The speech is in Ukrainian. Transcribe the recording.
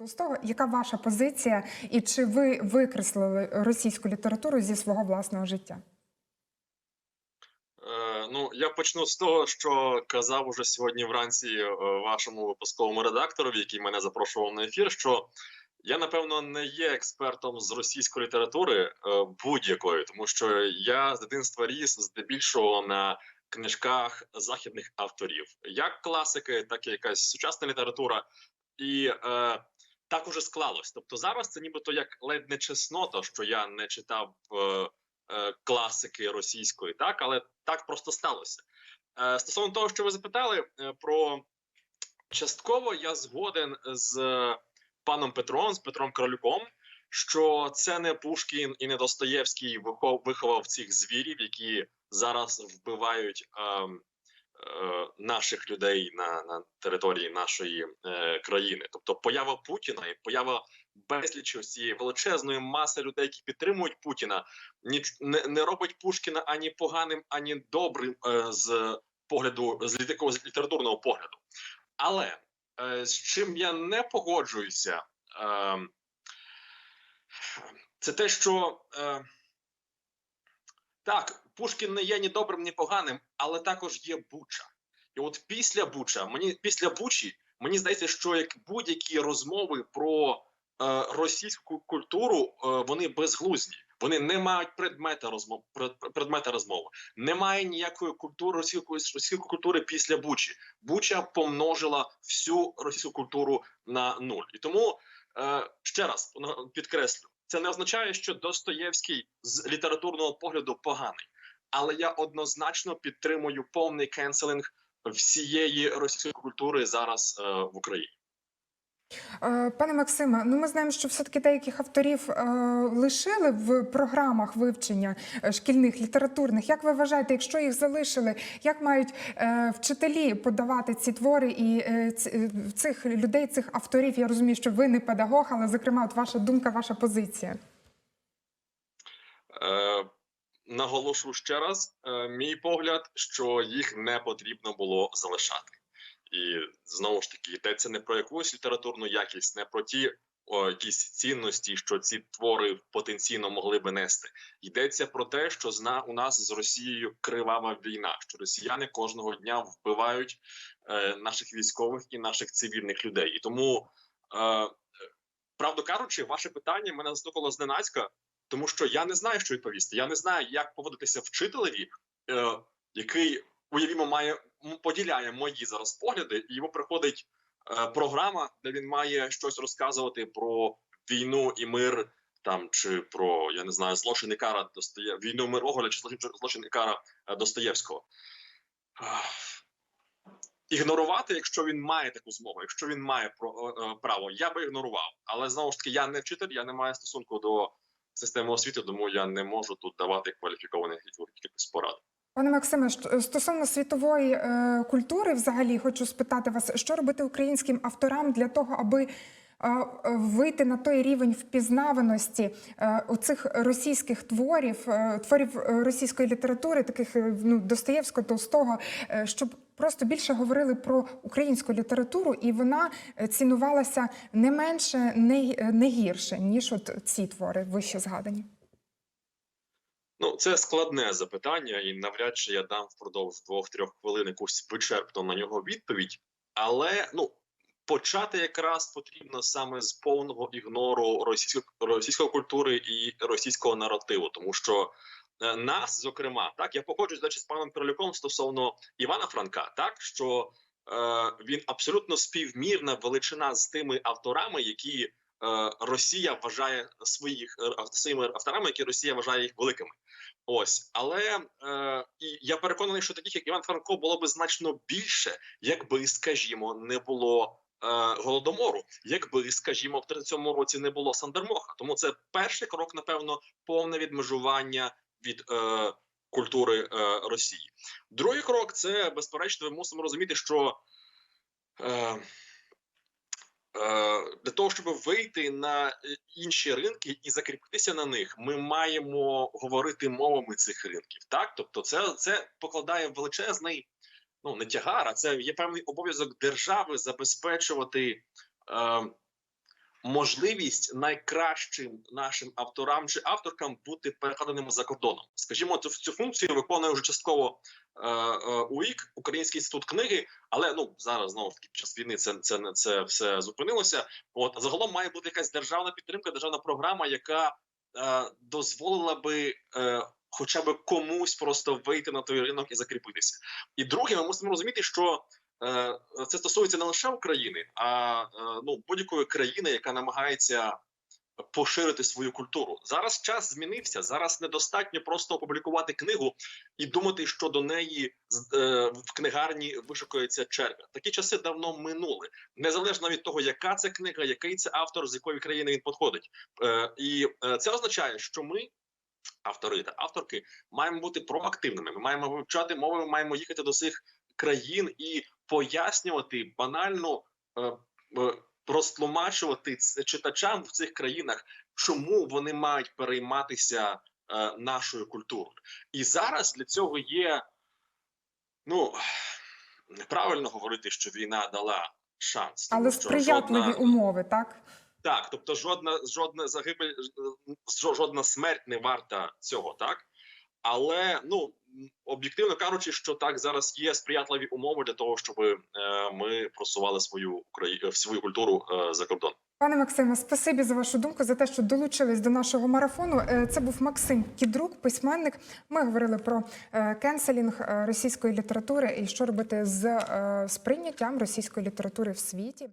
Толстого. Яка ваша позиція, і чи ви викреслили російську літературу зі свого власного життя? Е, Ну, я почну з того, що казав уже сьогодні вранці е, вашому випусковому редакторові, який мене запрошував на ефір. Що я напевно не є експертом з російської літератури е, будь-якої, тому що я з дитинства ріс здебільшого на книжках західних авторів, як класики, так і якась сучасна література, і е, так уже склалось. Тобто зараз це нібито як ледь не чеснота, що я не читав. Е, е, класики російської, так але так просто сталося. Е, Стосовно того, що ви запитали е, про частково, я згоден з е, паном Петром, з Петром Королюком, що це не Пушкін і не Достоєвський вихов- виховав цих звірів, які зараз вбивають е, е, наших людей на, на території нашої е, країни. Тобто поява Путіна і поява безлічі ось цієї величезної маси людей, які підтримують Путіна, ніч не, не робить Пушкіна ані поганим, ані добрим е, з погляду з такого з літературного погляду. Але е, з чим я не погоджуюся, е, це те, що е, так, Пушкін не є ні добрим, ні поганим, але також є Буча. І от після Буча, мені після Бучі, мені здається, що як будь-які розмови про е, російську культуру, е, вони безглузді. Вони не мають предмета розмов пред- предмета розмови. Немає ніякої культури російської російської культури після Бучі. Буча помножила всю російську культуру на нуль. І тому е, ще раз підкреслю, це не означає, що Достоєвський з літературного погляду поганий, але я однозначно підтримую повний кенселінг всієї російської культури зараз е, в Україні. Е, Пане Максиме, ну ми знаємо, що все-таки деяких авторів е, лишили в програмах вивчення е, шкільних літературних. Як ви вважаєте, якщо їх залишили, як мають е, вчителі подавати ці твори і е, е, цих людей, цих авторів? Я розумію, що ви не педагог, але зокрема, от ваша думка, ваша позиція. Е, наголошу ще раз, е, мій погляд, що їх не потрібно було залишати. І знову ж таки йдеться не про якусь літературну якість, не про ті о, якісь цінності, що ці твори потенційно могли би нести. Йдеться про те, що зна у нас з Росією кривава війна, що росіяни кожного дня вбивають е, наших військових і наших цивільних людей. І тому, е, правду кажучи, ваше питання мене застукало зненацька, тому що я не знаю, що відповісти. Я не знаю, як поводитися вчителеві, е, який уявімо має поділяє мої зараз погляди, і йому приходить е, програма, де він має щось розказувати про війну і мир, там чи про я не знаю злочини кара Достоє... війну мир Гоголя чи злочин злочин кара е, Достоєвського. Ігнорувати, якщо він має таку змогу, якщо він має е, е, право, я би ігнорував. Але знову ж таки, я не вчитель, я не маю стосунку до системи освіти, тому я не можу тут давати кваліфікованих якихось порад. Пане Максиме, що- стосовно світової е, культури, взагалі хочу спитати вас, що робити українським авторам для того, аби е, е, вийти на той рівень впізнаваності е, оцих російських творів, е, творів е, російської літератури, таких е, ну, Достоєвського, Толстого, е, щоб просто більше говорили про українську літературу, і вона е, цінувалася не менше, не, не гірше, ніж от ці твори вище згадані. Ну, це складне запитання, і навряд чи я дам впродовж двох-трьох хвилин якусь вичерпну на нього відповідь. Але ну почати якраз потрібно саме з повного ігнору російської російської культури і російського наративу, тому що е, нас, зокрема, так я погоджуюсь значить, з паном Кролюком стосовно Івана Франка, так що е, він абсолютно співмірна величина з тими авторами, які е, Росія вважає своїх е, своїми авторами, які Росія вважає їх великими. Ось, але е, і я переконаний, що таких як Іван Франко було би значно більше, якби, скажімо, не було е, голодомору, якби, скажімо, в 37-му році не було Сандермоха. Тому це перший крок, напевно, повне відмежування від е, культури е, Росії. Другий крок це безперечно, ми мусимо розуміти, що. Е, Е, для того, щоб вийти на інші ринки і закріпитися на них, ми маємо говорити мовами цих ринків. Так, тобто, це, це покладає величезний, ну не тягар, а це є певний обов'язок держави забезпечувати е, можливість найкращим нашим авторам чи авторкам бути перекладеними за кордоном. Скажімо, цю, цю функцію виконує вже частково е, е, УІК, Український інститут книги, але ну зараз знову таки під час війни це, це, це, все зупинилося. От загалом має бути якась державна підтримка, державна програма, яка е, дозволила би. Е, Хоча б комусь просто вийти на той ринок і закріпитися. І друге, ми мусимо розуміти, що це стосується не лише України, а е, ну будь-якої країни, яка намагається поширити свою культуру. Зараз час змінився. Зараз недостатньо просто опублікувати книгу і думати, що до неї е, в книгарні вишукується черга. Такі часи давно минули, незалежно від того, яка це книга, який це автор, з якої країни він походить. Е, і е, це означає, що ми. Автори та авторки маємо бути проактивними. Ми маємо вивчати мови, ми маємо їхати до цих країн і пояснювати банально е, е, розтлумачувати читачам в цих країнах, чому вони мають перейматися е, нашою культурою. І зараз для цього є ну неправильно говорити, що війна дала шанс, Але сприятливі жодна- умови, так? так, тобто жодна жодна загибель, жодна смерть не варта цього, так але ну об'єктивно кажучи, що так зараз є сприятливі умови для того, щоб е, ми просували свою Украї... свою культуру е, за кордон. Пане Максиме, спасибі за вашу думку, за те, що долучились до нашого марафону. Е, Це був Максим Кідрук, письменник. Ми говорили про е, кенселінг е, російської літератури і що робити з е, сприйняттям російської літератури в світі.